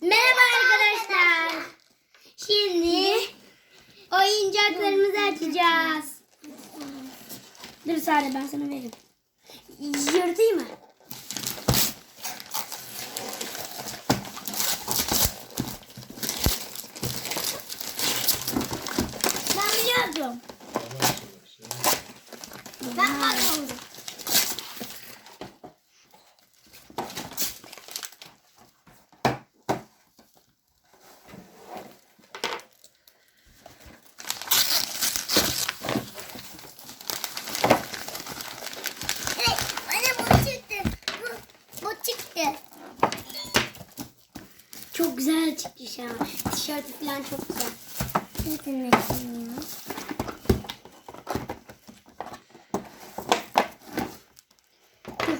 Merhaba arkadaşlar. Şimdi oyuncaklarımızı açacağız. Dur Sare ben sana veririm. Yırtayım mı? Ben biliyordum. Ben bakmadım. Evet, bana bu çıktı. Bu, bu çıktı. Çok güzel çıktı şu an. Tişörtü falan çok güzel. Ne demek ya?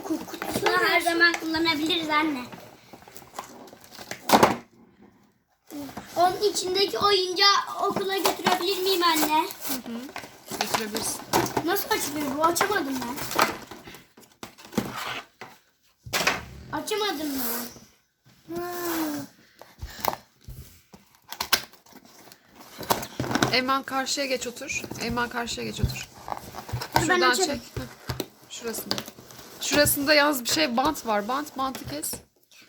Kutu kutusunu her zaman kullanabiliriz anne. Onun içindeki oyuncağı okula götürebilir miyim anne? Götürebilirsin. Nasıl açılıyor bu? Açamadım ben. Açamadım ben. Eymen karşıya geç otur. Eymen karşıya geç otur. Şuradan çek. Heh, Şurasında. Şurasında yalnız bir şey bant var. Bant bantı kes.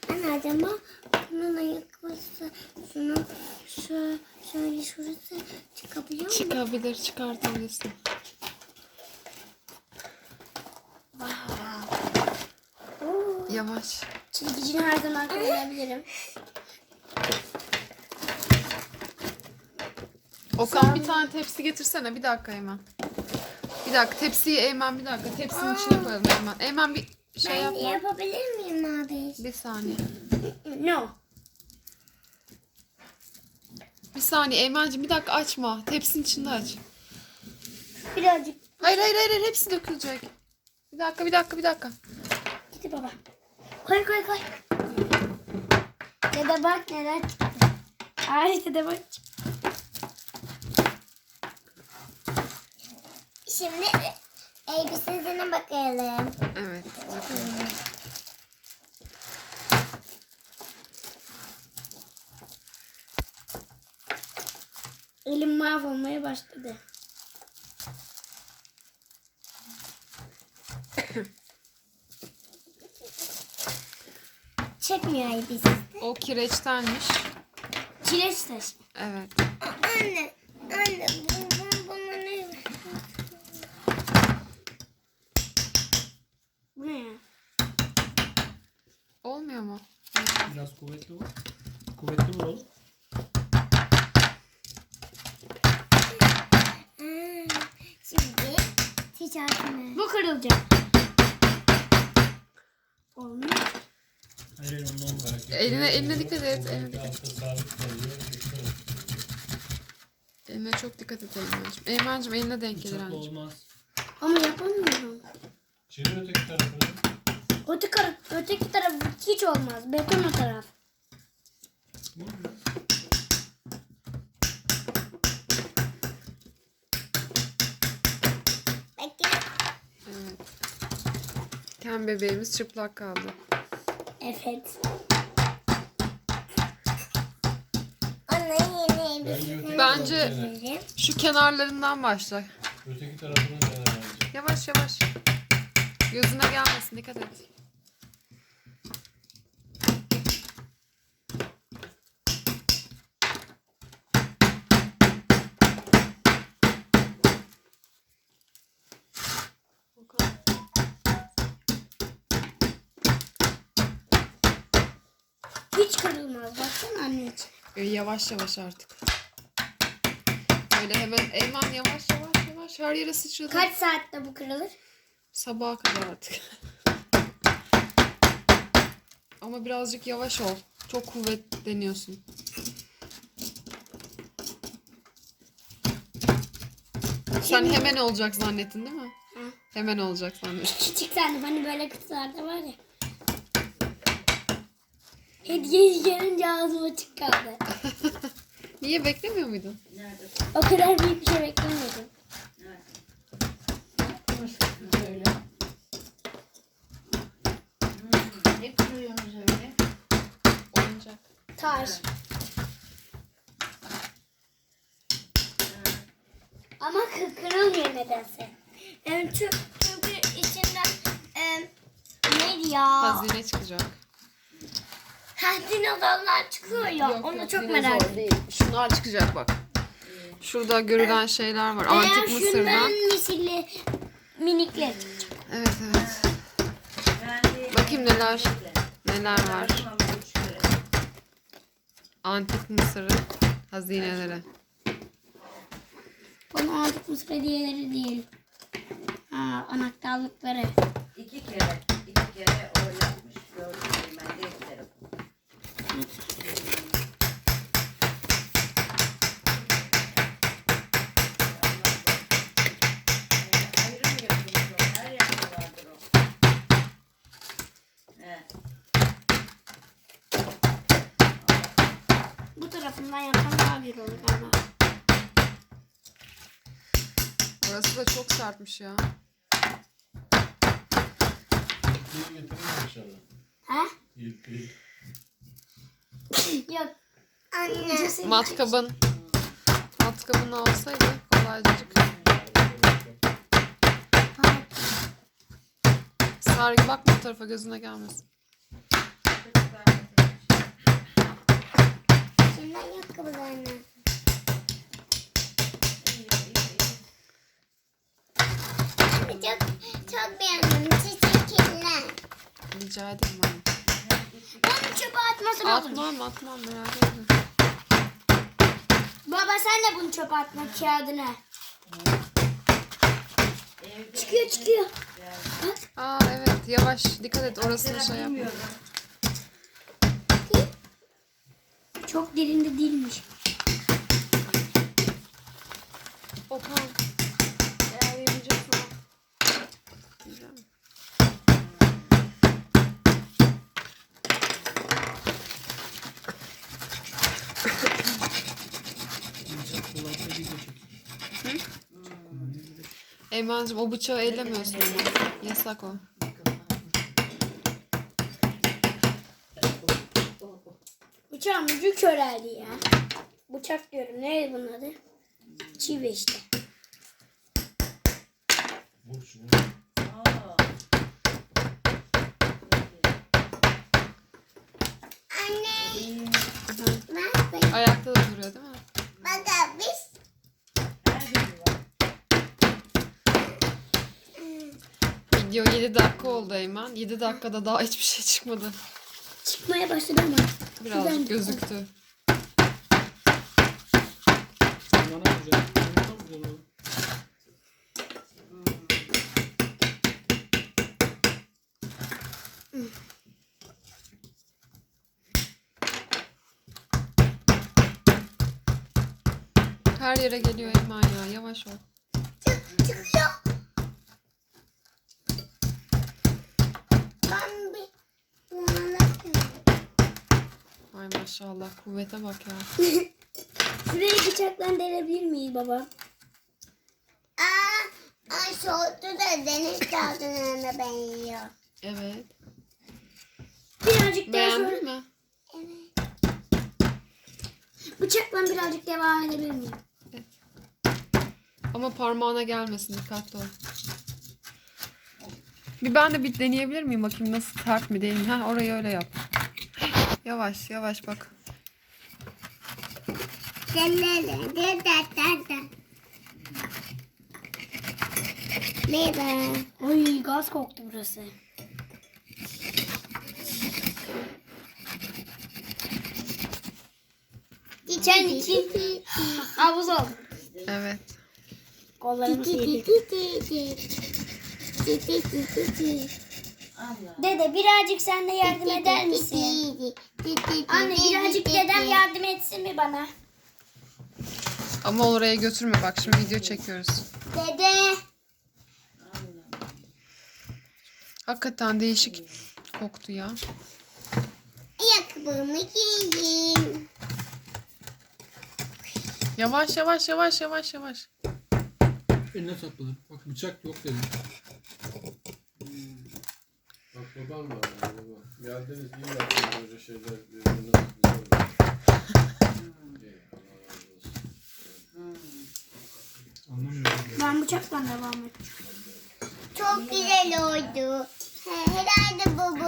Anne acaba bunun ayakkabısı şunu şu şöyle şurası çıkabiliyor mu? Çıkabilir, çıkartabilirsin. Oo. Yavaş. Çizgicini her zaman kullanabilirim. Okan bir tane tepsi getirsene. Bir dakika Eymen. Bir dakika tepsiyi Eymen bir dakika. Tepsinin içine koyalım Eymen. Eymen bir şey ben de yapabilir miyim abi? Bir saniye. No. Bir saniye Eymen'cim bir dakika açma. Tepsinin içinde aç. Birazcık. Hayır hayır hayır hepsi dökülecek. Bir dakika bir dakika bir dakika. Gitti baba. Koy koy koy. Dede bak neler çıktı. Ay dede bak. Şimdi elbisesine bakalım. Evet. bakalım. Elim mahvolmaya başladı. Çekmiyor elbisesi. O kireçtenmiş. Çileç taş. Evet. Anne, anne bu, bu, bana ne? Bu ne ya? Olmuyor mu? Biraz kuvvetli vur. Kuvvetli vur oğlum. Şimdi tişörtümü. Bu kırılacak. Olmuyor. Hayır ondan. Eline eline dikkat et. Eline. Dikkat et. eline çok dikkat et Eymen'cim. Eymen'cim eline denk gelir Bıçakla anneciğim. olmaz. Ama yapamıyorum. Çevir öteki tarafını. Öteki, taraf, öteki taraf hiç olmaz. Beton o taraf. Bekle. Evet. Ken bebeğimiz çıplak kaldı. Evet. Anne yeni Bence elbise. Bence-. Şu kenarlarından başla. Öteki bence. Yavaş yavaş. Gözüne gelmesin dikkat et. Hiç kırılmaz. Baksana anneciğim. Ee, yavaş yavaş artık. Öyle hemen Eymen yavaş yavaş yavaş her yere sıçradı. Kaç saatte bu kırılır? Sabaha kadar artık. Ama birazcık yavaş ol. Çok kuvvetleniyorsun. Sen hemen olacak zannettin değil mi? Ha. Hemen olacak zannettin. Küçük tane hani böyle kutularda var ya. Hediye gelince ağzım açık kaldı. Niye beklemiyor muydun? O kadar büyük bir şey beklemiyordum. Böyle. Ne kırıyorsunuz öyle? Oyuncak. Taş. Ama kı- kırılmıyor nedense. Yani çünkü, çünkü içinden e, neydi ya? Hazine çıkacak. Ha dinozorlar çıkıyor ya. Onu çok dinozor merak ediyorum. değil. Şunlar çıkacak bak. Şurada görülen şeyler var. Eğer Antik Mısır'da. şunların misili minikler. Evet evet. Bakayım neler neler var. Antik Mısır'ın hazineleri. Bunu antik Mısır hediyeleri değil. Ha, anahtarlıkları. İki kere, iki kere Bu tarafından yapsam daha bir olur galiba. Orası da çok sertmiş ya. Mi? Ha? İlkliği. Yok. Anne. Matkabın matkabın olsaydı kolaycık. Sargı bak bu tarafa gözüne gelmesin. Şundan ayakkabılarını. Çok, çok beğendim. Teşekkürler. Rica ederim anne. Onu çöpe atmasın oğlum. Atmam atmam merak etme. Baba sen de bunu çöpe atma kağıdına. Çıkıyor çıkıyor. Aa evet yavaş dikkat et orasını şey yapma. Çok derinde değilmiş. Okan. Eymen'cim o bıçağı ellemiyorsun. Yasak o. Bıçağın ucu köreldi ya. Bıçak diyorum. Neydi bunun adı? Çivi işte. Vur şunu. Aa. Anne. Hı. Ben Ayakta da duruyor değil mi? Baba biz Her biri var. Video 7 dakika oldu Eymen. 7 dakikada daha hiçbir şey çıkmadı. çıkmaya başladı ama. Birazcık Güzel. gözüktü. Bana güzel. Bana güzel oğlum. Her yere geliyor Eymen ya. Yavaş ol. Çıkıyor. Maşallah kuvvete bak ya. Şurayı bıçakla delebilir miyiz baba? Aa, ay soğuttu da deniz dalgalarına benziyor. Evet. Birazcık daha Beğendin şöyle mi? bıçakla birazcık devam edebilir miyim? Ama parmağına gelmesin dikkatli ol. Bir ben de bir deneyebilir miyim bakayım nasıl sert mi değil mi? Ha orayı öyle yap. Yavaş yavaş bak. Merhaba. Oy gaz koktu burası. İçen için havuz oldu. Evet. Kollarımı yedik. Allah. Dede birazcık sen de yardım eder misin? Anne birazcık dedem yardım etsin mi bana? Ama oraya götürme bak şimdi video çekiyoruz. Dede. Hakikaten değişik koktu ya. Ayakkabımı giydim. Yavaş yavaş yavaş yavaş yavaş. Eline sapladım. Bak bıçak yok dedim. Kurban var yani bu. Geldiniz iyi yaptınız böyle şeyler birbirine güzel oldu. Ben bıçaktan devam edeceğim. Çok güzel oldu. Herhalde bu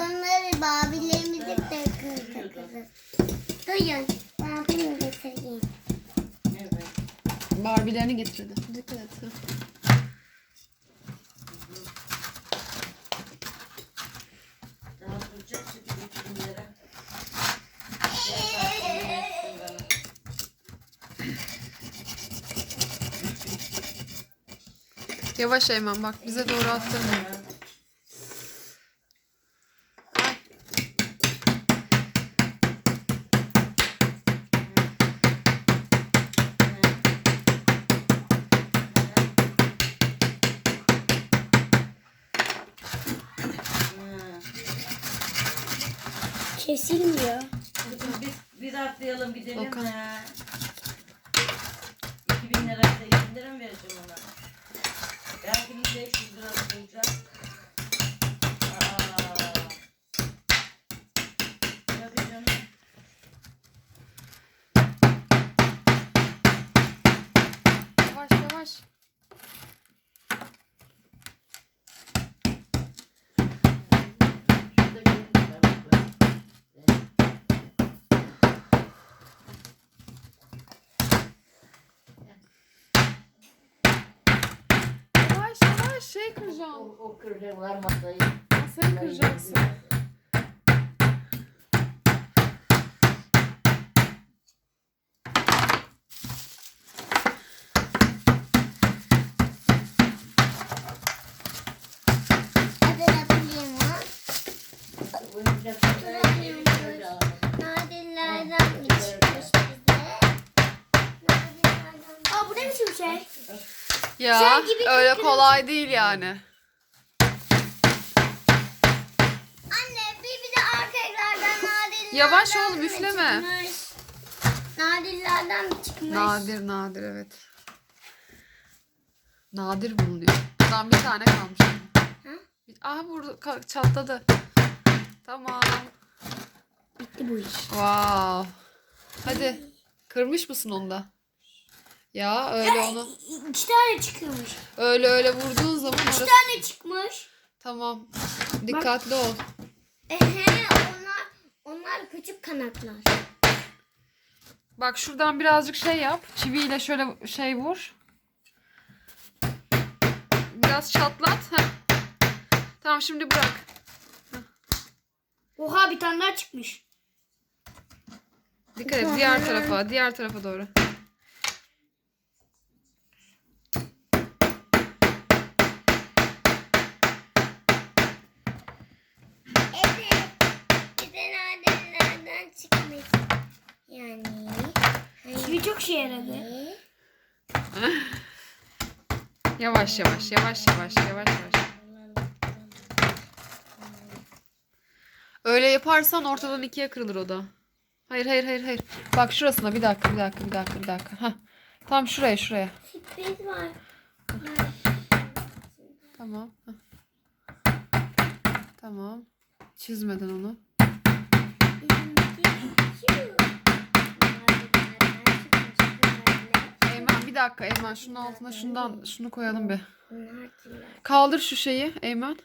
babilerimizi takır takırız. Duyun. Ben bunu getireyim. Barbie'lerini getirdi. Dikkat et. Yavaş Eymen bak bize doğru attırma. 500 lira bulacak. Aa. Tabii canım. Yavaş yavaş. Şurada bir tarafı. Yavaş yavaş şey O, kıracağım. o kıracaklar masayı. Masayı kıracaksın. Şey? Ya öyle kolay değil yani. Anne bir bir de erkeklerden nadirlerden Yavaş oğlum, üfleme. çıkmış? Nadirlerden mi çıkmış? Nadir nadir evet. Nadir bulunuyor. Buradan bir tane kalmış. Aha burada ka- çatladı. Tamam. Bitti bu iş. Wow. Hadi. Kırmış mısın onu da? Ya öyle onu. İki tane çıkıyormuş. Öyle öyle vurduğun zaman İki orası. tane çıkmış. Tamam. Dikkatli ol. Ehe onlar küçük kanatlar. Bak şuradan birazcık şey yap. Çiviyle şöyle şey vur. Biraz çatlat. Heh. Tamam şimdi bırak. Oha bir tane daha çıkmış. Dikkat et diğer tarafa, diğer tarafa doğru. Evet. Bir de nadirlerden çıkmış. Yani. Çivi çok şey yaradı. Yavaş yavaş, yavaş yavaş, yavaş yavaş. Öyle yaparsan ortadan ikiye kırılır o da. Hayır hayır hayır hayır. Bak şurasına bir dakika bir dakika bir dakika bir dakika. Heh. Tam şuraya şuraya. Sürpriz var. Tamam. Tamam. Çizmeden onu. Eymen bir dakika Eymen şunun altına şundan şunu koyalım bir. Kaldır şu şeyi Eymen.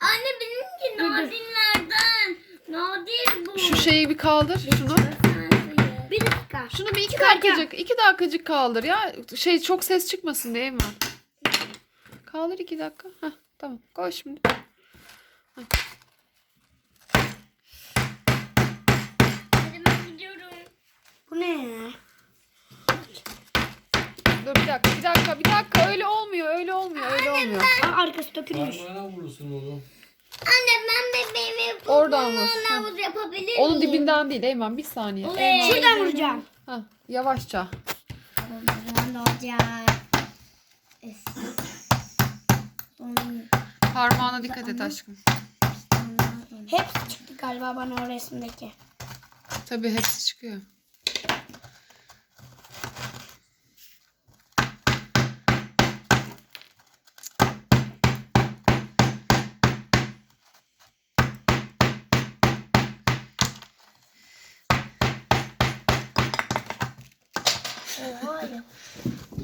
Anne benimki nadirlerden. Nadir bu. Şu şeyi bir kaldır şunu. Bir dakika. Şunu bir iki Çıkarken. dakikacık, iki dakikacık kaldır ya. Şey çok ses çıkmasın diye Eymen. Kaldır iki dakika. Heh, tamam koy şimdi. Hadi ben gidiyorum. Bu ne ya? Dur bir dakika, bir dakika, bir dakika. Öyle olmuyor, öyle olmuyor, öyle olmuyor. Aa, arkası dökülmüş. Parmağına vurursun oğlum. Anne ben bebeğimi Oradan vur. havuz yapabilir miyim? Onun dibinden değil Eymen, bir saniye. Eymen. Şuradan vuracağım. Heh, yavaşça. Olacak? Parmağına dikkat et aşkım. Hepsi çıktı galiba bana o resimdeki. Tabii hepsi çıkıyor.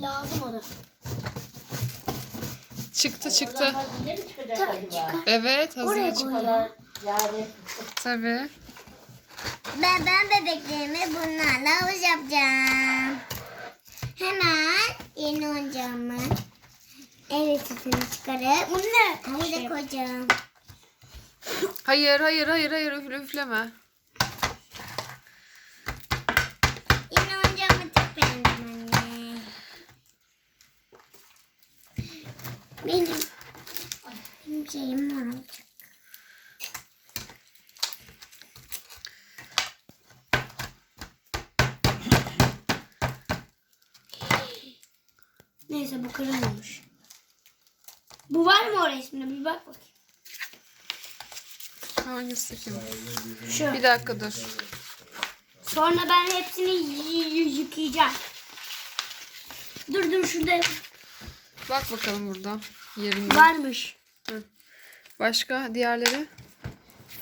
Lazım o da. Çıktı çıktı. Acaba? Evet Oraya hazır. koy. Kadar yani Tabii. Ben, ben bebeklerime bunlarla havuz yapacağım. Hemen yeni oyuncağımı evet sütünü çıkarıp Bu ne? havuza koyacağım. Hayır hayır hayır hayır üfle, üfleme. Yeni oyuncağımı çok beğendim anne. Benim, benim şeyim var olacak. Neyse bu kırılmamış. Bu var mı o resminde? Bir bak bakayım. Hangisi kim? Şu. Bir dakika dur. Sonra ben hepsini yıkayacağım. Dur dur şurada Bak bakalım burada. Yerinde. varmış. Başka diğerleri?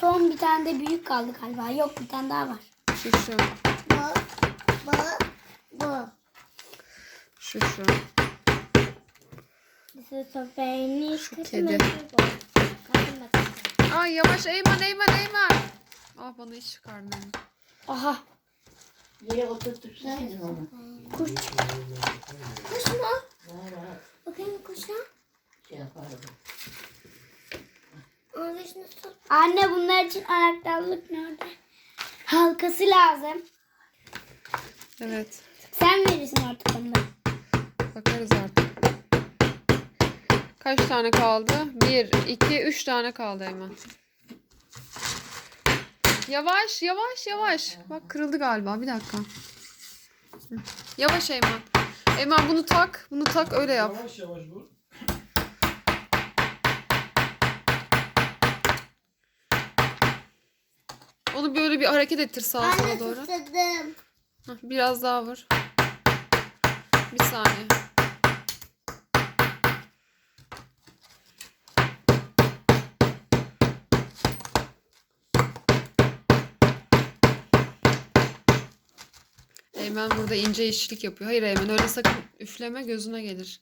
Son bir tane de büyük kaldı galiba. Yok bir tane daha var. Şu şu. Bu, bu, bu. Şu şu. Şu kedi. Ay yavaş Eymen Eymen Eymen. Ah bana iş çıkardın. Eymen. Aha. yere oturtursaydın onu. Kuş. Kuş mu? Bakayım kuşa. şey yapardım. Ağzını tut. Anne bunlar için anahtarlık nerede? Halkası lazım. Evet. Sen verirsin artık onu da. Bakarız artık. Kaç tane kaldı? Bir, iki, üç tane kaldı Eymen. Yavaş, yavaş, yavaş. Bak kırıldı galiba. Bir dakika. Yavaş Eymen. Eymen bunu tak. Bunu tak öyle yap. Yavaş yavaş vur. Onu böyle bir hareket ettir sağa sola doğru. Hah, Biraz daha vur. Bir saniye. Eymen burada ince işçilik yapıyor. Hayır Eymen öyle sakın üfleme gözüne gelir.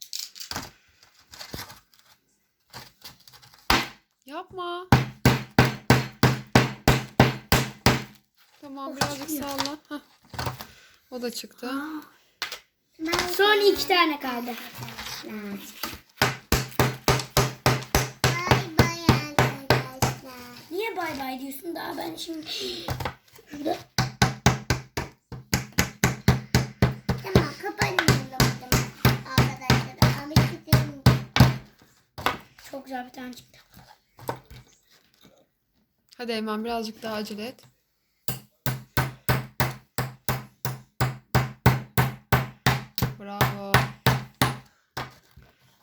Yapma. Tamam birazcık salla. Hah. O da çıktı. Ben Son iki tane kaldı. bay bay arkadaşlar. Niye bay bay diyorsun daha ben şimdi şurada Tamam kapanıyorum o zaman arkadaşlar. Abi gidelim. Çok güzel bir tane çıktı. Hadi Eymen birazcık daha acele et. Bravo.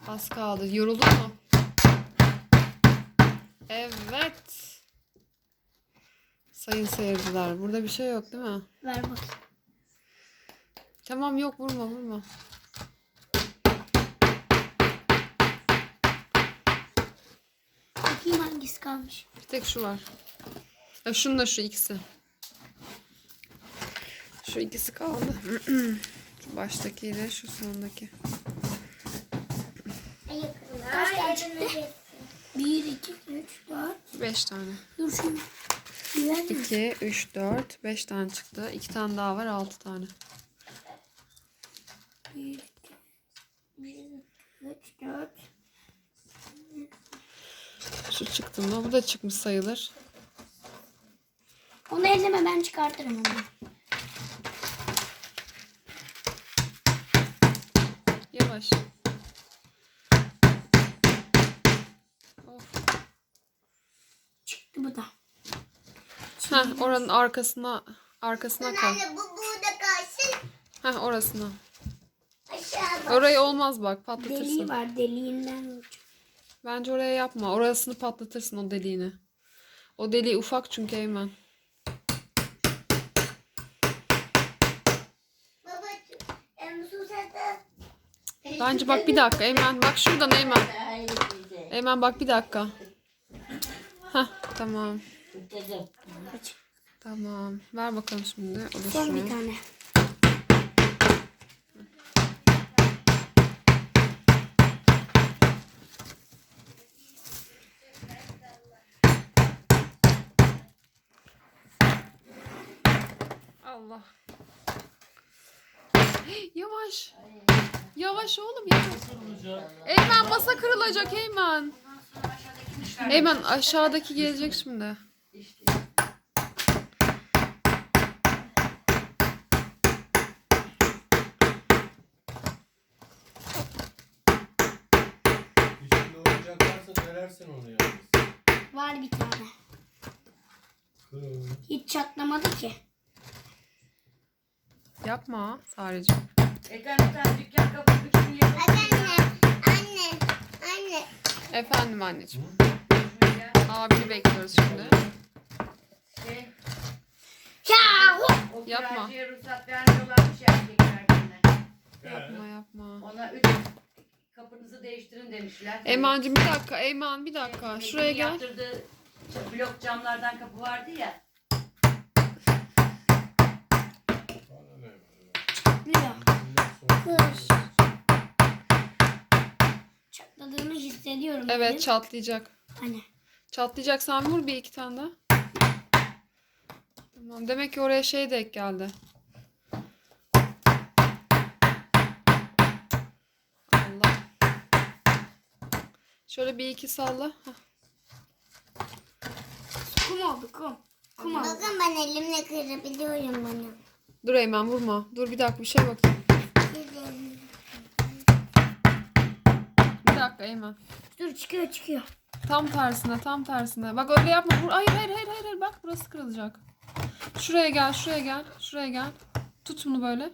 Az kaldı. Yoruldun mu? Evet. Sayın seyirciler. Burada bir şey yok değil mi? Ver bakayım. Tamam yok vurma vurma. Bakayım hangisi kalmış. Bir tek şu var. Ha, şununla şu ikisi. Şu ikisi kaldı. şu baştakiyle şu sondaki. Kaç tane çıktı? Bir, iki, üç, dört. Beş tane. Dur mi? 2, 3, 4, 5 tane çıktı. 2 tane daha var 6 tane. Bir, iki, bir, iki, üç, dört. Mı? Bu da çıkmış sayılır. Onu elleme ben çıkartırım onu. Yavaş. Of. Çıktı bu da. Heh, oranın arkasına arkasına kal. Bu burada kalsın. Heh, orasına. Aşağı bak. Orayı olmaz bak Deliği patlatırsın. var deliğinden. Bence oraya yapma. Orasını patlatırsın o deliğini. O deliği ufak çünkü Eymen. Bence bak bir dakika Eymen. Bak şuradan Eymen. Eymen bak bir dakika. Heh tamam. Tamam. Ver bakalım şimdi. O da Son bir tane. Allah. Yavaş. Yavaş oğlum yavaş. Eymen masa kırılacak Eymen. Eymen aşağıdaki gelecek şimdi. Var bir tane. Hiç çatlamadı ki. Yapma sadece. Ekran bir tane dükkan Hadi anne. Anne. Anne. Efendim anneciğim. Abini bekliyoruz şimdi. şey, Ya hu! o Yapma. kiracıya ruhsat vermiyorlarmış ya erkekler birine. Yapma yapma. Ona üç kapınızı değiştirin demişler. Eymen'cim bir dakika. Eymen bir dakika. Metin'in Şuraya gel. Yaptırdığı blok camlardan kapı vardı ya. Bana ne? Çatlıyor. Sonra- Çatladığını hissediyorum. Evet dedim. çatlayacak. Hani. Çatlayacak sen vur bir iki tane daha. Tamam. Demek ki oraya şey denk geldi. Allah. Şöyle bir iki salla. Hah. Kum oldu kum. Kum oldu. Bakın ben elimle kırabiliyorum bunu. Dur Eymen vurma. Dur bir dakika bir şey bakayım. Bir dakika Eymen. Dur çıkıyor çıkıyor. Tam tersine tam tersine. Bak öyle yapma. Vur. Hayır hayır hayır hayır. Bak burası kırılacak. Şuraya gel şuraya gel. Şuraya gel. Tut bunu böyle.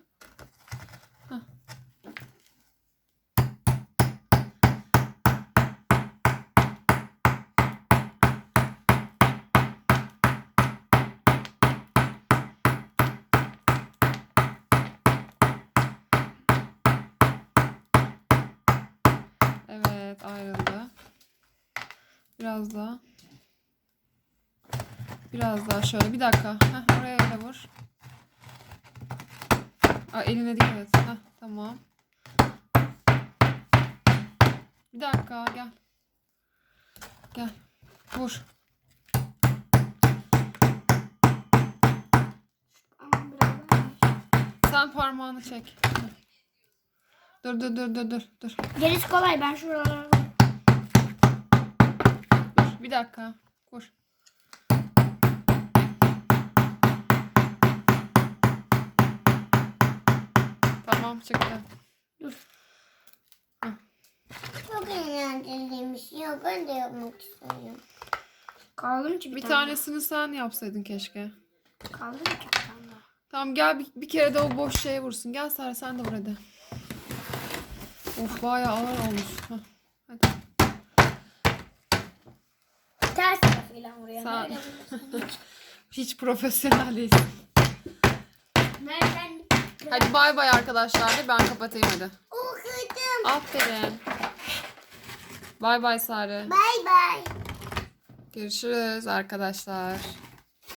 Hah. Evet ayrıldı. Biraz daha. Biraz daha şöyle. Bir dakika. Heh, oraya da vur. Aa, eline dikkat et. Heh, tamam. Bir dakika gel. Gel. Vur. Sen parmağını çek. Dur dur dur dur dur dur. Gerisi kolay ben şuralara. Dur. Bir dakika. Vur. Tamam çıktı. Çok eğlenceliymiş. Yok ben de yapmak istiyorum. Kaldım ki bir, Bir tane. tanesini sen yapsaydın keşke. Kaldım ki bir tane daha. Tamam gel bir, bir kere de o boş şeye vursun. Gel Sara sen de vur hadi. Of bayağı ağır olmuş. Heh, Hadi. Ters tarafıyla vuruyor. Vuruyorsun? Hiç profesyonel değilsin. Hadi bay bay arkadaşlar de ben kapatayım hadi. Okudum. Aferin. Bay bay Sare. Bay bay. Görüşürüz arkadaşlar.